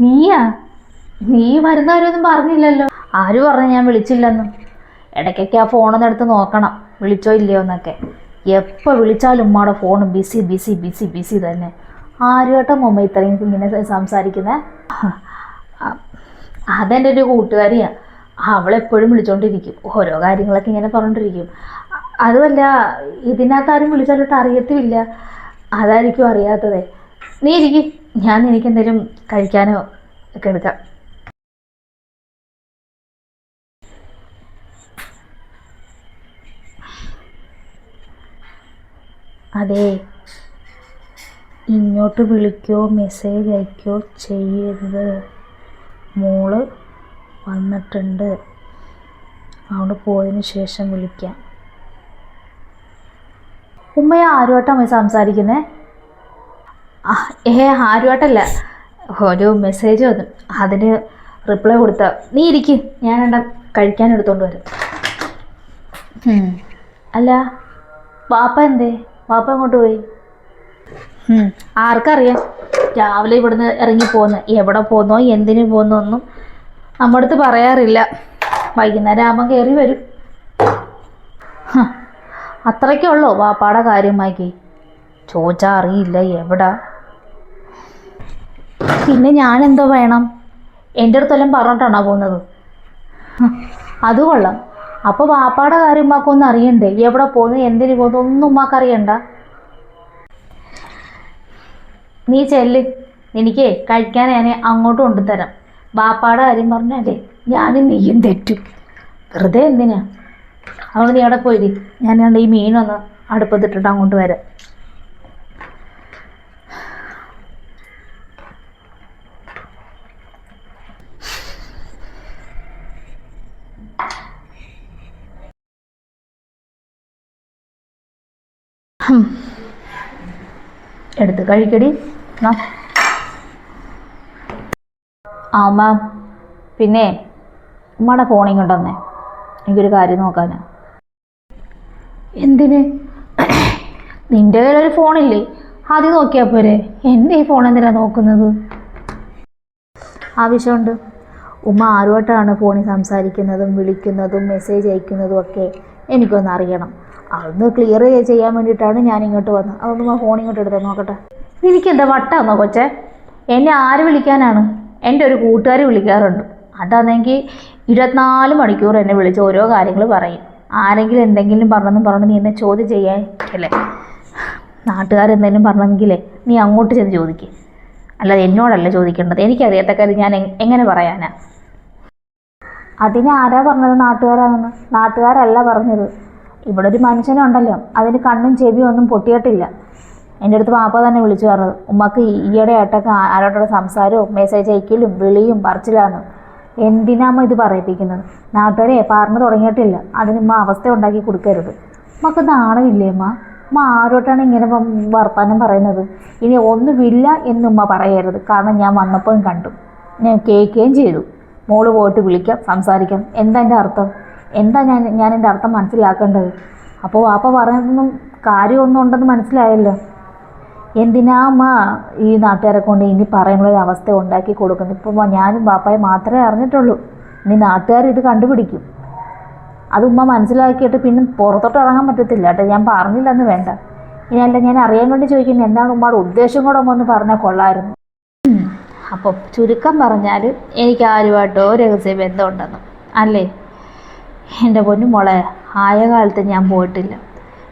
നീയാ? നീ വരുന്നവരൊന്നും പറഞ്ഞില്ലല്ലോ. ആര് പറഞ്ഞു ഞാൻ വിളിച്ചില്ലെന്നും? ഇടയ്ക്കൊക്കെ ആ ഫോണൊന്നും എടുത്ത് നോക്കണം. വിളിച്ചോ ഇല്ലയോ എന്നൊക്കെ. എപ്പോൾ വിളിച്ചാലും ഉമ്മയുടെ phone busy busy busy busy തന്നെ. ആരുമായിട്ടോ മുമ്പ് ഇത്രയും ഇങ്ങനെ സംസാരിക്കുന്നത് അതെന്റെ ഒരു കൂട്ടുകാരിയാണ് അവളെപ്പോഴും വിളിച്ചോണ്ടിരിക്കും. ഓരോ കാര്യങ്ങളൊക്കെ ഇങ്ങനെ പറഞ്ഞോണ്ടിരിക്കും. അ- അതുമല്ല ഇതിനകത്ത് ആരും വിളിച്ചാലോട്ട് അറിയത്തുമില്ല. അതായിരിക്കും അറിയാത്തത്. നീ ഇരിക്കും. ഞാൻ എനിക്ക് എന്തെങ്കിലും കഴിക്കാനോ ഒക്കെ എടുക്കാം. അതെ. ഇങ്ങോട്ട് വിളിക്കോ മെസ്സേജ് അയക്കോ ചെയ്യരുത്. മോൾ വന്നിട്ടുണ്ട്. അവിടെ പോയതിന് ശേഷം വിളിക്കാം. ഉമ്മയെ ആരുമായിട്ടാണ് സംസാരിക്കുന്നത് ഏ ആരുമായിട്ടല്ല ഒരു മെസ്സേജ് വന്നു. അതിന് റിപ്ലൈ കൊടുത്ത നീ ഇരിക്ക് ഞാൻ എന്താ കഴിക്കാൻ എടുത്തോണ്ട് വരും. അല്ല പാപ്പ എന്തേ? പാപ്പ അങ്ങോട്ട് പോയി. ആർക്കറിയാം. രാവിലെ ഇവിടുന്ന് ഇറങ്ങി പോന്ന്. എവിടെ പോന്നോ എന്തിനു പോന്നോ ഒന്നും നമ്മുടെ അടുത്ത് പറയാറില്ല. വൈകുന്നേരം ആകുമ്പോൾ കയറി വരും. അത്രയ്ക്കുള്ളൂ അത്രയ്ക്കേ വാപ്പാടെ കാര്യമാക്കി ചോദിച്ചാൽ അറിയില്ല എവിടാ? പിന്നെ ഞാൻ എന്തോ വേണം? എന്റെ അടുത്തെല്ലാം പറഞ്ഞിട്ടാണോ പോകുന്നത്? അത് കൊള്ളാം. അപ്പോൾ വാപ്പാടെ കാര്യം ഉമ്മാക്കൊന്നും അറിയണ്ടേ? എവിടെ പോകുന്നു എന്തിനു പോകുന്നു ഒന്നും ഉമ്മാക്ക് അറിയണ്ട. നീ ചെല്ല്. എനിക്ക് കഴിക്കാൻ ഞാൻ അങ്ങോട്ട് കൊണ്ടുതരാം. ബാപ്പാടെ കാര്യം പറഞ്ഞാലേ ഞാനും നീയും തെറ്റും. വെറുതെ എന്തിനാ? അവൾ നീ അവിടെ പോയിരി. ഞാൻ ഈ മീനൊന്ന് അടുപ്പത്തിട്ടിട്ട് അങ്ങോട്ട് വരാം. എടുത്ത് കഴിക്കടി. ആ മാം. പിന്നെ ഉമ്മയുടെ ഫോണിൽ കൊണ്ടുവന്നേ എനിക്കൊരു കാര്യം നോക്കാനാ. എന്തിന്? നിന്റെ കയ്യിലൊരു ഫോണില്ലേ ആദ്യം നോക്കിയാൽ പോരെ. എന്റെ ഈ ഫോൺ എന്തിനാ നോക്കുന്നത്? ആവശ്യമുണ്ട്. ഉമ്മ ആരുമായിട്ടാണ് ഫോണിൽ സംസാരിക്കുന്നതും വിളിക്കുന്നതും മെസ്സേജ് അയക്കുന്നതും ഒക്കെ എനിക്കൊന്ന് അറിയണം. അതൊന്ന് ക്ലിയർ ചെയ്യാൻ വേണ്ടിയിട്ടാണ് ഞാൻ ഇങ്ങോട്ട് വന്നത്. അതൊന്ന് ഫോൺ ഇങ്ങോട്ട് എടുത്തേ നോക്കട്ടെ. എനിക്കെന്താ വട്ടാന്നോ കൊച്ചെ? എന്നെ ആര് വിളിക്കാനാണ്? എന്റെ ഒരു കൂട്ടുകാർ വിളിക്കാറുണ്ട്. അതാണെങ്കിൽ ഇരുപത്തിനാല് മണിക്കൂർ എന്നെ വിളിച്ച് ഓരോ കാര്യങ്ങൾ പറയും. ആരെങ്കിലും എന്തെങ്കിലും പറഞ്ഞെന്നും പറഞ്ഞു നീ എന്നെ ചോദ്യം ചെയ്യാൻ അല്ലേ? നാട്ടുകാരെന്തെങ്കിലും പറഞ്ഞെങ്കിലേ നീ അങ്ങോട്ട് ചെന്ന് ചോദിക്കും. അല്ലാതെ എന്നോടല്ല ചോദിക്കേണ്ടത്? എനിക്കറിയാത്ത കാര്യം ഞാൻ എങ്ങനെ പറയാനാ? അതിനെ ആരാ പറഞ്ഞത് നാട്ടുകാരാണെന്ന്? നാട്ടുകാരല്ല പറഞ്ഞത്. ഇവിടെ ഒരു മനുഷ്യനുണ്ടല്ലോ അതിന് കണ്ണും ചെവിയും ഒന്നും പൊട്ടിയിട്ടില്ല. എന്റെ അടുത്ത് പാപ്പ തന്നെ വിളിച്ചു പറഞ്ഞത് ഉമ്മക്ക് ഈയിടെ ആയിട്ടൊക്കെ ആ- ആരോടുള്ള സംസാരവും മെസ്സേജ് അയക്കലും വിളിയും പറിച്ചിലാണ്. എന്തിനാമ്മ ഇത് പറയിപ്പിക്കുന്നത്? നാട്ടുകാരെ പറഞ്ഞു തുടങ്ങിയിട്ടില്ല. അതിനുമ്മ അവസ്ഥ ഉണ്ടാക്കി കൊടുക്കരുത്. ഉമ്മക്ക് നാണമില്ലേ അമ്മ ഉമ്മ ആരോട്ടാണ് ഇങ്ങനെ വർത്തമാനം പറയുന്നത്? ഇനി ഒന്നുമില്ല ഉമ്മ പറയരുത്. കാരണം ഞാൻ വന്നപ്പോഴും കണ്ടു. ഞാൻ കേൾക്കുകയും ചെയ്തു. മോൾ പോയിട്ട് വിളിക്കാം സംസാരിക്കാം. എന്താ എന്റെ അർത്ഥം? എന്താ ഞാൻ ഞാൻ എന്റെ അർത്ഥം മനസ്സിലാക്കേണ്ടത്? അപ്പോൾ വാപ്പ പറഞ്ഞതൊന്നും കാര്യമൊന്നും ഉണ്ടെന്ന് മനസ്സിലായല്ലോ. എന്തിനാ അമ്മ ഈ നാട്ടുകാരെ കൊണ്ട് ഇനി പറയാനുള്ളൊരു അവസ്ഥ ഉണ്ടാക്കി കൊടുക്കുന്നത്? ഇപ്പോൾ ഞാനും ബാപ്പായും മാത്രമേ അറിഞ്ഞിട്ടുള്ളൂ. ഇനി നാട്ടുകാർ ഇത് കണ്ടുപിടിക്കും. അത് ഉമ്മ മനസ്സിലാക്കിയിട്ട് പിന്നെ പുറത്തോട്ട് ഇറങ്ങാൻ പറ്റത്തില്ല കേട്ടോ. ഞാൻ പറഞ്ഞില്ലെന്ന് വേണ്ട. ഇനി അല്ല ഞാൻ അറിയാൻ വേണ്ടി ചോദിക്കുന്നത് എന്താണ് ഉമ്മയുടെ ഉദ്ദേശം കൂടെ ഒന്ന് പറഞ്ഞാൽ കൊള്ളായിരുന്നു അപ്പം അപ്പോൾ ചുരുക്കം പറഞ്ഞാൽ എനിക്ക് ആരുമായിട്ടോ രഹസ്യ ബന്ധമുണ്ടെന്ന്. അല്ലേ? എന്റെ പൊന്നു മോളെ ആയ കാലത്ത് ഞാൻ പോയിട്ടില്ല.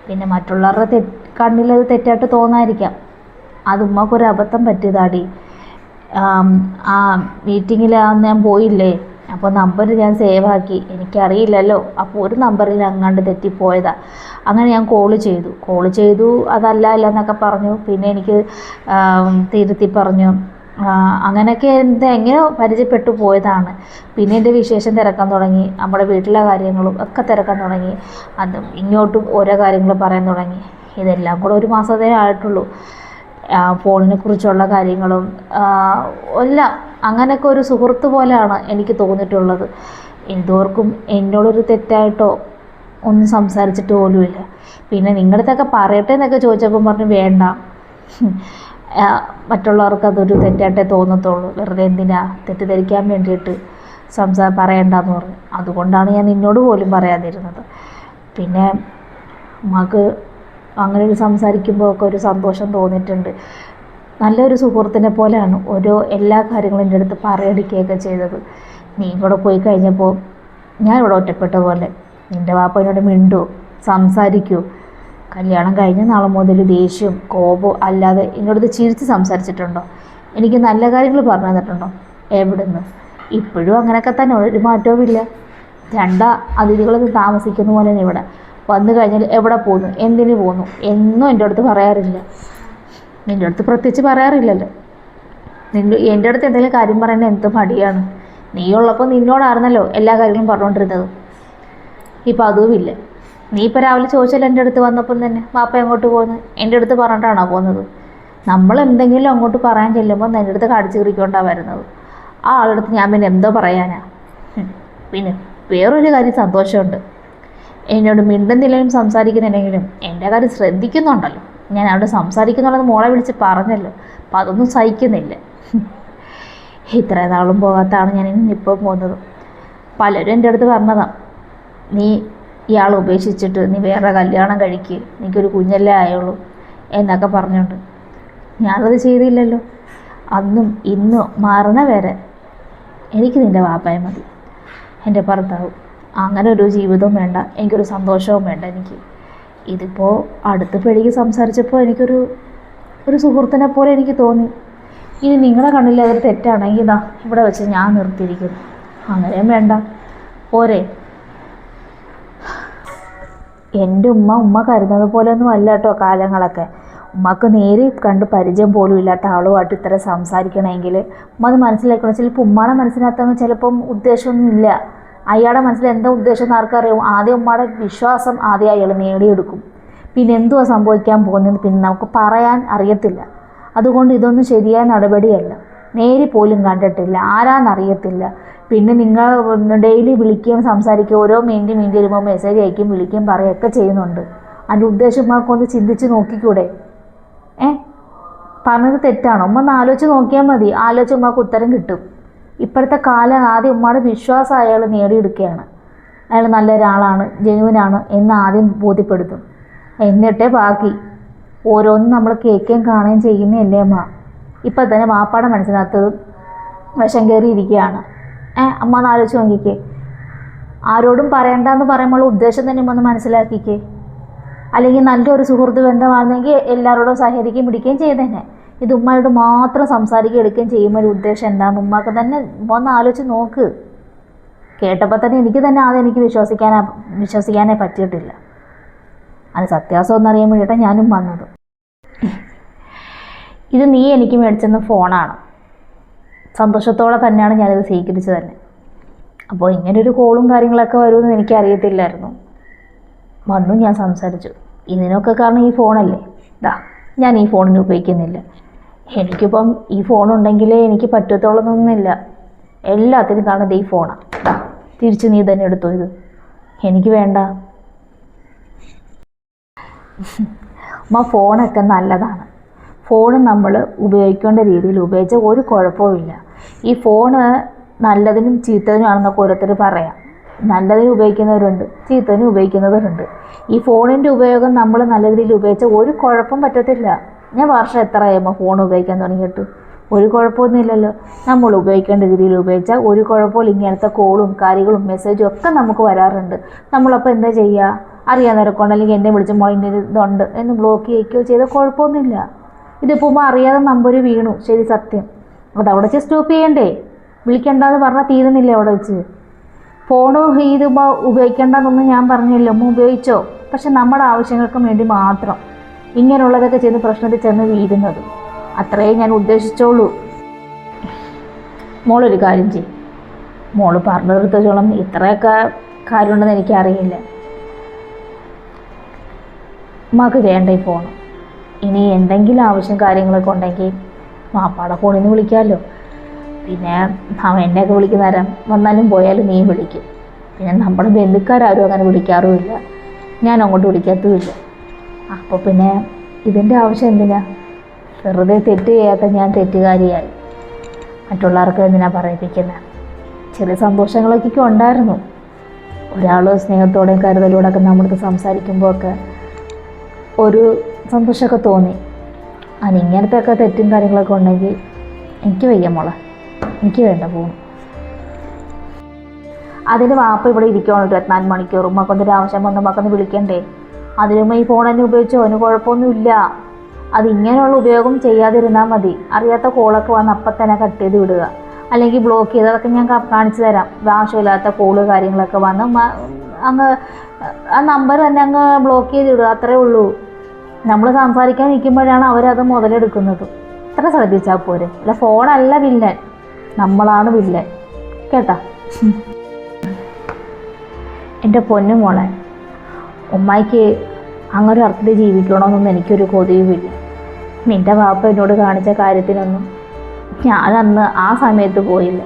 പിന്നെ മറ്റുള്ളവരുടെ തെ കണ്ണിലത് തെറ്റായിട്ട് തോന്നാതിരിക്കാം. അത് ഉമ്മക്കൊരു അബദ്ധം പറ്റിയതാടി. ആം, മീറ്റിങ്ങിൽ ഞാൻ പോയില്ലേ? അപ്പോൾ നമ്പർ ഞാൻ സേവ് ആക്കി എനിക്കറിയില്ലല്ലോ. അപ്പോൾ ഒരു നമ്പറിൽ അങ്ങാണ്ട് തെറ്റിപ്പോയതാ. അങ്ങനെ ഞാൻ കോൾ ചെയ്തു. കോൾ ചെയ്തു അതല്ല എന്നൊക്കെ പറഞ്ഞു. പിന്നെ എനിക്ക് തിരുത്തി പറഞ്ഞു. അങ്ങനെയൊക്കെ എന്ത് എങ്ങനെയോ പരിചയപ്പെട്ടു പോയതാണ്. പിന്നെ എന്റെ വിശേഷം തിരക്കാൻ തുടങ്ങി. നമ്മുടെ വീട്ടിലെ കാര്യങ്ങളും ഒക്കെ തിരക്കാൻ തുടങ്ങി. അത് ഇങ്ങോട്ടും ഓരോ കാര്യങ്ങൾ പറയാൻ തുടങ്ങി. ഇതെല്ലാം കൂടെ ഒരു മാസത്തേ ആയിട്ടുള്ളൂ. ഫോണിനെ കുറിച്ചുള്ള കാര്യങ്ങളും എല്ലാം അങ്ങനെയൊക്കെ ഒരു സുഹൃത്ത് പോലെയാണ് എനിക്ക് തോന്നിയിട്ടുള്ളത്. എന്തോർക്കും എന്നോടൊരു തെറ്റായിട്ടോ ഒന്നും സംസാരിച്ചിട്ട് പോലുമില്ല. പിന്നെ നിങ്ങളുടെ അടുത്തൊക്കെ പറയട്ടെ എന്നൊക്കെ ചോദിച്ചപ്പോൾ പറഞ്ഞു വേണ്ട. മറ്റുള്ളവർക്ക് അതൊരു തെറ്റായിട്ടേ തോന്നത്തുള്ളൂ. വെറുതെ എന്തിനാ തെറ്റിദ്ധരിക്കാൻ വേണ്ടിയിട്ട് സംസാ പറയണ്ടെന്ന് പറഞ്ഞു. അതുകൊണ്ടാണ് ഞാൻ നിന്നോട് പോലും പറയാതിരുന്നത്. പിന്നെ ഉമ്മാക്ക് അങ്ങനെ ഒരു സംസാരിക്കുമ്പോൾ ഒക്കെ ഒരു സന്തോഷം തോന്നിയിട്ടുണ്ട്. നല്ലൊരു സുഹൃത്തിനെ പോലെയാണ് ഓരോ എല്ലാ കാര്യങ്ങളും എന്റെ അടുത്ത് പറയടിക്കുകയൊക്കെ ചെയ്തത്. നീ കൂടെ പോയി കഴിഞ്ഞപ്പോൾ ഞാൻ ഇവിടെ ഒറ്റപ്പെട്ട പോലെ നിന്റെ വാപ്പ എന്നോട് മിണ്ടൂ. സംസാരിക്കൂ. കല്യാണം കഴിഞ്ഞ നാളെ മുതൽ ദേഷ്യവും കോപവും അല്ലാതെ എന്നോട് ചിരിച്ച് സംസാരിച്ചിട്ടുണ്ടോ? എനിക്ക് നല്ല കാര്യങ്ങൾ പറഞ്ഞു തന്നിട്ടുണ്ടോ? എവിടുന്ന്? ഇപ്പോഴും അങ്ങനെയൊക്കെ തന്നെ ഒരു മാറ്റവും ഇല്ല. രണ്ടാ അതിഥികളൊന്നും താമസിക്കുന്ന പോലെ തന്നെ ഇവിടെ. വന്നു കഴിഞ്ഞാൽ എവിടെ പോകുന്നു എന്തിനു പോകുന്നു എന്നും എന്റെ അടുത്ത് പറയാറില്ല. എന്റെ അടുത്ത് പ്രത്യേകിച്ച് പറയാറില്ലല്ലോ. നിന്റെ എന്റെ അടുത്ത് എന്തെങ്കിലും കാര്യം പറയുന്നത് എന്തും മടിയാണ്? നീ ഉള്ളപ്പോൾ നിന്നോടായിരുന്നല്ലോ എല്ലാ കാര്യങ്ങളും പറഞ്ഞുകൊണ്ടിരുന്നത് ഇപ്പം അതുമില്ല നീ ഇപ്പോൾ രാവിലെ ചോദിച്ചല്ലോ എന്റെ അടുത്ത് വന്നപ്പം തന്നെ വാപ്പ എങ്ങോട്ട് പോകുന്നു എന്റെ അടുത്ത് പറഞ്ഞിട്ടാണോ പോകുന്നത് നമ്മൾ എന്തെങ്കിലും അങ്ങോട്ട് പറയാൻ ചെല്ലുമ്പോൾ എന്റെ അടുത്ത് കടിച്ചു കുറിക്കൊണ്ടാണ് വരുന്നത്. ആ അടുത്ത് ഞാൻ പിന്നെ എന്തോ പറയാനാ? പിന്നെ വേറൊരു കാര്യം സന്തോഷമുണ്ട്. എന്നോട് മിണ്ടുന്നില്ലെങ്കിലും സംസാരിക്കുന്നില്ലെങ്കിലും എന്റെ കാര്യം ശ്രദ്ധിക്കുന്നുണ്ടല്ലോ. ഞാൻ അവിടെ സംസാരിക്കുന്നുള്ളത് മോളെ വിളിച്ച് പറഞ്ഞല്ലോ അപ്പം അതൊന്നും സഹിക്കുന്നില്ല. ഇത്ര നാളും പോകാത്താണ് ഞാൻ ഇനി ഇപ്പം പോകുന്നത്. പലരും എന്റെ അടുത്ത് പറഞ്ഞതാണ് നീ ഇയാൾ ഉപേക്ഷിച്ചിട്ട് നീ വേറെ കല്യാണം കഴിക്ക് എനിക്കൊരു കുഞ്ഞല്ലേ ആയുള്ളൂ എന്നൊക്കെ പറഞ്ഞുകൊണ്ട്. ഞാനത് ചെയ്തില്ലല്ലോ. അന്നും ഇന്നും മാറണ വരെ എനിക്ക് നിന്റെ വാപ്പായ മതി. എന്റെ ഭർത്താവ്. അങ്ങനെ ഒരു ജീവിതവും വേണ്ട. എനിക്കൊരു സന്തോഷവും വേണ്ട എനിക്ക്. ഇതിപ്പോൾ അടുത്ത പിഴയ്ക്ക് സംസാരിച്ചപ്പോൾ എനിക്കൊരു ഒരു സുഹൃത്തിനെ പോലെ എനിക്ക് തോന്നി. ഇനി നിങ്ങളെ കണ്ണിൽ അതൊരു തെറ്റാണെങ്കിൽ ഇതാ ഇവിടെ വെച്ച് ഞാൻ നിർത്തിയിരിക്കുന്നു. അങ്ങനെയും വേണ്ട. പോരെ. എന്റെ ഉമ്മ ഉമ്മ കരുതുന്നത് പോലെയൊന്നും അല്ല കേട്ടോ കാലങ്ങളൊക്കെ. ഉമ്മക്ക് നേരെ കണ്ട് പരിചയം പോലും ഇല്ലാത്ത ആളുമായിട്ട് ഇത്ര സംസാരിക്കണമെങ്കിൽ ഉമ്മ അത് മനസ്സിലാക്കണം. ചിലപ്പോൾ ഉമ്മയുടെ മനസ്സിനകത്തൊന്നും ചിലപ്പം ഉദ്ദേശമൊന്നും ഇല്ല. അയാളുടെ മനസ്സിൽ എന്താ ഉദ്ദേശം എന്ന് ആർക്കറിയാം. ആദ്യം ഉമ്മയുടെ വിശ്വാസം ആദ്യം അയാൾ നേടിയെടുക്കും. പിന്നെ എന്തുവാ സംഭവിക്കാൻ പോകുന്നത് പിന്നെ നമുക്ക് പറയാൻ അറിയത്തില്ല. അതുകൊണ്ട് ഇതൊന്നും ശരിയായ നടപടിയല്ല. നേരി പോലും കണ്ടിട്ടില്ല. ആരാന്നറിയത്തില്ല. പിന്നെ നിങ്ങൾ ഡെയിലി വിളിക്കുകയും സംസാരിക്കുകയും ഓരോ മിനിറ്റ് മിനിറ്റ് വരുമ്പോൾ മെസ്സേജ് അയക്കുകയും വിളിക്കുകയും പറയുകയൊക്കെ ചെയ്യുന്നുണ്ട്. അതിന്റെ ഉദ്ദേശം ഒന്ന് ചിന്തിച്ച് നോക്കിക്കൂടെ? ഏ? പറഞ്ഞത് തെറ്റാണോ? ഉമ്മ ഒന്ന് ആലോചിച്ച് നോക്കിയാൽ മതി. ആലോചിച്ച് ഉമ്മക്ക് ഉത്തരം കിട്ടും. ഇപ്പോഴത്തെ കാലം ആദ്യം ഉമ്മയുടെ വിശ്വാസം അയാൾ നേടിയെടുക്കുകയാണ്. അയാൾ നല്ല ഒരാളാണ് ജനുവിനാണ് എന്ന് ആദ്യം ബോധ്യപ്പെടുത്തും. എന്നിട്ടേ ബാക്കി. ഓരോന്നും നമ്മൾ കേൾക്കുകയും കാണുകയും ചെയ്യുന്നതല്ലേ അമ്മ ഇപ്പം തന്നെ വാപ്പാടെ മനസ്സിനകത്ത് വിഷം കയറിയിരിക്കുകയാണ്. അമ്മ ഒന്ന് ആലോചിച്ച് നോക്കിക്കേ. ആരോടും പറയണ്ട എന്ന് പറയുമ്പോൾ ഉദ്ദേശം തന്നെ ഒന്ന് മനസ്സിലാക്കിക്കേ. അല്ലെങ്കിൽ നല്ലൊരു സുഹൃത്ത് ബന്ധമാണെങ്കിൽ എല്ലാവരോടും സഹകരിക്കുകയും പിടിക്കുകയും ചെയ്തേനെ. ഇത് ഉമ്മയോട് മാത്രം സംസാരിക്കുകയും എടുക്കുകയും ചെയ്യുമ്പോൾ ഒരു ഉദ്ദേശം എന്താണെന്ന് ഉമ്മക്ക് തന്നെ ഒന്ന് ആലോചിച്ച് നോക്ക്. കേട്ടപ്പോൾ തന്നെ എനിക്ക് തന്നെ ആദ്യം എനിക്ക് വിശ്വസിക്കാനാ വിശ്വസിക്കാനേ പറ്റിയിട്ടില്ല. അത് സത്യാസം എന്നറിയാൻ വേണ്ടിയിട്ടാണ് ഞാനും വന്നത്. ഇത് നീ എനിക്ക് മേടിച്ചെന്ന ഫോണാണ്. സന്തോഷത്തോടെ തന്നെയാണ് ഞാനിത് സ്വീകരിച്ചത് തന്നെ അപ്പോൾ ഇങ്ങനൊരു കോളും കാര്യങ്ങളൊക്കെ വരുമെന്ന് എനിക്കറിയത്തില്ലായിരുന്നു വന്നു ഞാൻ സംസാരിച്ചു ഇതിനൊക്കെ കാരണം ഈ ഫോണല്ലേ ദാ ഞാൻ ഈ ഫോണിന് ഉപയോഗിക്കുന്നില്ല എനിക്കിപ്പം ഈ ഫോൺ ഉണ്ടെങ്കിലേ എനിക്ക് പറ്റത്തുള്ളതൊന്നുമില്ല എല്ലാത്തിനും കാണുന്നത് ഈ ഫോണാണ് ദാ തിരിച്ച് നീ തന്നെ എടുത്തു ഇത് എനിക്ക് വേണ്ട അമ്മ ഫോണൊക്കെ നല്ലതാണ് ഫോൺ നമ്മൾ ഉപയോഗിക്കേണ്ട രീതിയിൽ ഉപയോഗിച്ചാൽ ഒരു കുഴപ്പവുമില്ല. ഈ ഫോണ് നല്ലതിനും ചീത്തതിനുമാണെന്നൊക്കെ ഓരോരുത്തർ പറയാം. നല്ലതിന് ഉപയോഗിക്കുന്നവരുണ്ട് ചീത്തതിന് ഉപയോഗിക്കുന്നവരുണ്ട്. ഈ ഫോണിന്റെ ഉപയോഗം നമ്മൾ നല്ല രീതിയിൽ ഉപയോഗിച്ചാൽ ഒരു കുഴപ്പം പറ്റത്തില്ല. ഞാൻ വർഷം എത്ര ആയപ്പോൾ ഫോൺ ഉപയോഗിക്കാൻ തുടങ്ങിയിട്ട്? ഒരു കുഴപ്പമൊന്നുമില്ലല്ലോ നമ്മൾ ഉപയോഗിക്കേണ്ട രീതിയിൽ ഉപയോഗിച്ചാൽ ഒരു കുഴപ്പമില്ല. ഇങ്ങനത്തെ കോളും കാര്യങ്ങളും മെസ്സേജും ഒക്കെ നമുക്ക് വരാറുണ്ട്. നമ്മളപ്പോൾ എന്താ ചെയ്യുക അറിയാൻ അറിയാവുന്നവരൊക്കെ അല്ലെങ്കിൽ എന്നെ വിളിച്ച് മോളിന്റെ ഇതുണ്ട് എന്ന് ബ്ലോക്ക് ചെയ്യുകയോ ചെയ്താൽ കുഴപ്പമൊന്നുമില്ല. ഇതിപ്പോൾ അറിയാതെ നമ്പർ വീണു. ശരി സത്യം. അത് അവിടെ വെച്ച് സ്റ്റോപ്പ് ചെയ്യണ്ടേ? വിളിക്കണ്ടെന്ന് പറഞ്ഞാൽ തീരുന്നില്ല അവിടെ വെച്ച്? ഫോണ് ഇത് ഉപയോഗിക്കേണ്ടതെന്നൊന്നും ഞാൻ പറഞ്ഞില്ല. ഉമ്മ ഉപയോഗിച്ചോ? പക്ഷെ നമ്മുടെ ആവശ്യങ്ങൾക്ക് വേണ്ടി മാത്രം ഇങ്ങനെയുള്ളതൊക്കെ ചെന്ന് പ്രശ്നത്തിൽ ചെന്ന് വീഴുന്നത്. അത്രയേ ഞാൻ ഉദ്ദേശിച്ചോളൂ. മോളൊരു കാര്യം ചെയ്യും. മോൾ പറഞ്ഞെടുത്തോളം ഇത്രയൊക്കെ കാര്യമുണ്ടെന്ന് എനിക്കറിയില്ല. ഉമ്മാക്ക് വേണ്ട ഈ ഫോൺ ഇനി എന്തെങ്കിലും ആവശ്യം കാര്യങ്ങളൊക്കെ ഉണ്ടെങ്കിൽ മാപ്പാടെ ഫോണിൽ നിന്ന് വിളിക്കാമല്ലോ പിന്നെ അവൻ എന്നെയൊക്കെ വിളിക്കുന്ന നേരം വന്നാലും പോയാലും നീ വിളിക്കും. പിന്നെ നമ്മുടെ ബന്ധുക്കാരും അങ്ങനെ വിളിക്കാറുമില്ല. ഞാൻ അങ്ങോട്ട് വിളിക്കാത്തുമില്ല. അപ്പോൾ പിന്നെ ഇതിന്റെ ആവശ്യം എന്തിനാ? വെറുതെ തെറ്റ് ചെയ്യാത്ത ഞാൻ തെറ്റുകാരിയായി. മറ്റുള്ളവർക്ക് എന്തിനാ പറയിപ്പിക്കുന്നത് ചില സന്തോഷങ്ങളൊക്കെ ഉണ്ടായിരുന്നു. ഒരാൾ സ്നേഹത്തോടെയും കരുതലോടൊക്കെ നമ്മളടുത്ത് സംസാരിക്കുമ്പോഴൊക്കെ ഒരു സന്തോഷമൊക്കെ തോന്നി. അത് ഇങ്ങനത്തെ ഒക്കെ തെറ്റും കാര്യങ്ങളൊക്കെ ഉണ്ടെങ്കിൽ എനിക്ക് വയ്യ മോളെ. എനിക്ക് വേണ്ട പോകും അതിന് വാപ്പ ഇവിടെ ഇരിക്കുകയാണ് ഇരുപത്തിനാല് മണിക്കൂറും മക്കൊന്നൊരു ആവശ്യം വന്നു മക്കൊന്ന് വിളിക്കണ്ടേ? അതിനുമ്പ് ഈ ഫോൺ തന്നെ ഉപയോഗിച്ചോ അതിന് കുഴപ്പമൊന്നുമില്ല. അത് ഇങ്ങനെയുള്ള ഉപയോഗം ചെയ്യാതിരുന്നാൽ മതി. അറിയാത്ത കോളൊക്കെ വന്ന് അപ്പം തന്നെ കട്ട് ചെയ്ത് വിടുക. അല്ലെങ്കിൽ ബ്ലോക്ക് ചെയ്ത് അതൊക്കെ ഞാൻ കാണിച്ചു തരാം. ആവശ്യമില്ലാത്ത കോൾ കാര്യങ്ങളൊക്കെ വന്ന് അങ്ങ് ആ നമ്പർ തന്നെ അങ്ങ് ബ്ലോക്ക് ചെയ്ത് വിടുക. അത്രേ ഉള്ളൂ. നമ്മൾ സംസാരിക്കാൻ നിൽക്കുമ്പോഴാണ് അവരത് മുതലെടുക്കുന്നത്. അത്ര ശ്രദ്ധിച്ചാൽ പോരെ? അല്ല ഫോണല്ല വില്ലൻ. നമ്മളാണ് വില്ലൻ. കേട്ടാ? എന്റെ പൊന്നു മോളെ ഉമ്മായിക്ക് അങ്ങനെ അർത്ഥത്തിൽ ജീവിക്കണമെന്നൊന്നും എനിക്കൊരു കൊതിയുമില്ല. നിന്റെ വാപ്പ എന്നോട് കാണിച്ച കാര്യത്തിനൊന്നും ഞാൻ അന്ന് ആ സമയത്ത് പോയില്ല.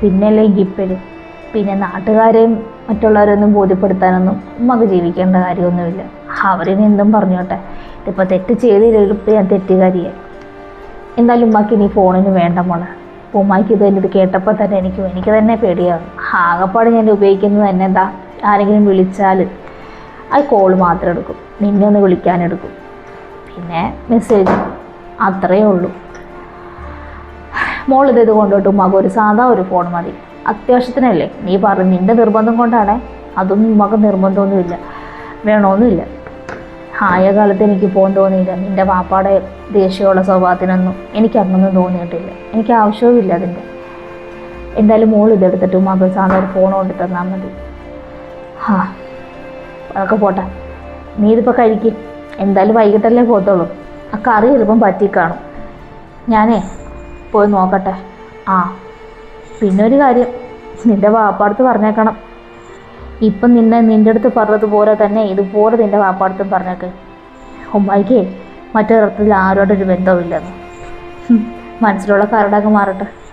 പിന്നല്ലേ ഇപ്പോഴും പിന്നെ നാട്ടുകാരെയും മറ്റുള്ളവരൊന്നും ബോധ്യപ്പെടുത്താനൊന്നും ഉമ്മക്ക് ജീവിക്കേണ്ട കാര്യമൊന്നുമില്ല. അവരിനി എന്തും പറഞ്ഞോട്ടെ. ഇതിപ്പോൾ തെറ്റ് ചെയ്തിട്ട് ഞാൻ തെറ്റുകാരിയായി എന്തായാലും ഉമ്മാക്ക് ഇനി ഫോണിന് വേണ്ട മോളെ. അപ്പോൾ ഇത് എന്റെ കേട്ടപ്പോൾ തന്നെ എനിക്ക് എനിക്ക് തന്നെ പേടിയാകും ആകപ്പാട് ഞാൻ ഉപയോഗിക്കുന്നത് തന്നെ എന്താ? ആരെങ്കിലും വിളിച്ചാൽ അത് കോൾ മാത്രം എടുക്കും. നിന്നെ ഒന്ന് വിളിക്കാനെടുക്കും പിന്നെ മെസ്സേജ് അത്രയേ ഉള്ളൂ. ഇത് കൊണ്ടോട്ട് ഉമ്മാക്ക് ഒരു സാധാ ഒരു ഫോൺ മതി. അത്യാവശ്യത്തിനല്ലേ? നീ പറഞ്ഞു നിന്റെ നിർബന്ധം കൊണ്ടാണ്. അതൊന്നും മകൻ നിർബന്ധമൊന്നുമില്ല. വേണമെന്നില്ല ആയ കാലത്ത് എനിക്ക് പോകാൻ തോന്നിയില്ല. നിന്റെ പാപ്പാടെ ദേഷ്യമുള്ള സ്വഭാവത്തിനൊന്നും എനിക്ക് അന്നൊന്നും തോന്നിയിട്ടില്ല. എനിക്ക് ആവശ്യവുമില്ല അതിന്റെ. എന്തായാലും മോൾ ഇതെടുത്തിട്ട് മകൻ സാധാ ഒരു ഫോൺ കൊണ്ട് തന്നാൽ മതി. ഹാ അതൊക്കെ പോട്ടെ. നീ ഇതിപ്പോൾ കഴിക്കും. എന്തായാലും വൈകിട്ടല്ലേ പോത്തോളൂ ആ കറി ചിലപ്പം പറ്റി കാണും ഞാനേ പോയി നോക്കട്ടെ. ആ. പിന്നെ ഒരു കാര്യം നിന്റെ വാപ്പാടുത്ത് പറഞ്ഞേക്കണം. ഇപ്പം നിന്നെ നിന്റെ അടുത്ത് പറഞ്ഞതുപോലെ തന്നെ ഇതുപോലെ നിന്റെ വാപ്പാടുത്തും പറഞ്ഞേക്ക്. ഉമ്മായിക്കേ മറ്റൊരിടത്തിൽ ആരോടൊരു ബന്ധവുമില്ലെന്ന്. മനസ്സിലുള്ള കരടങ്ങ് മാറട്ടെ.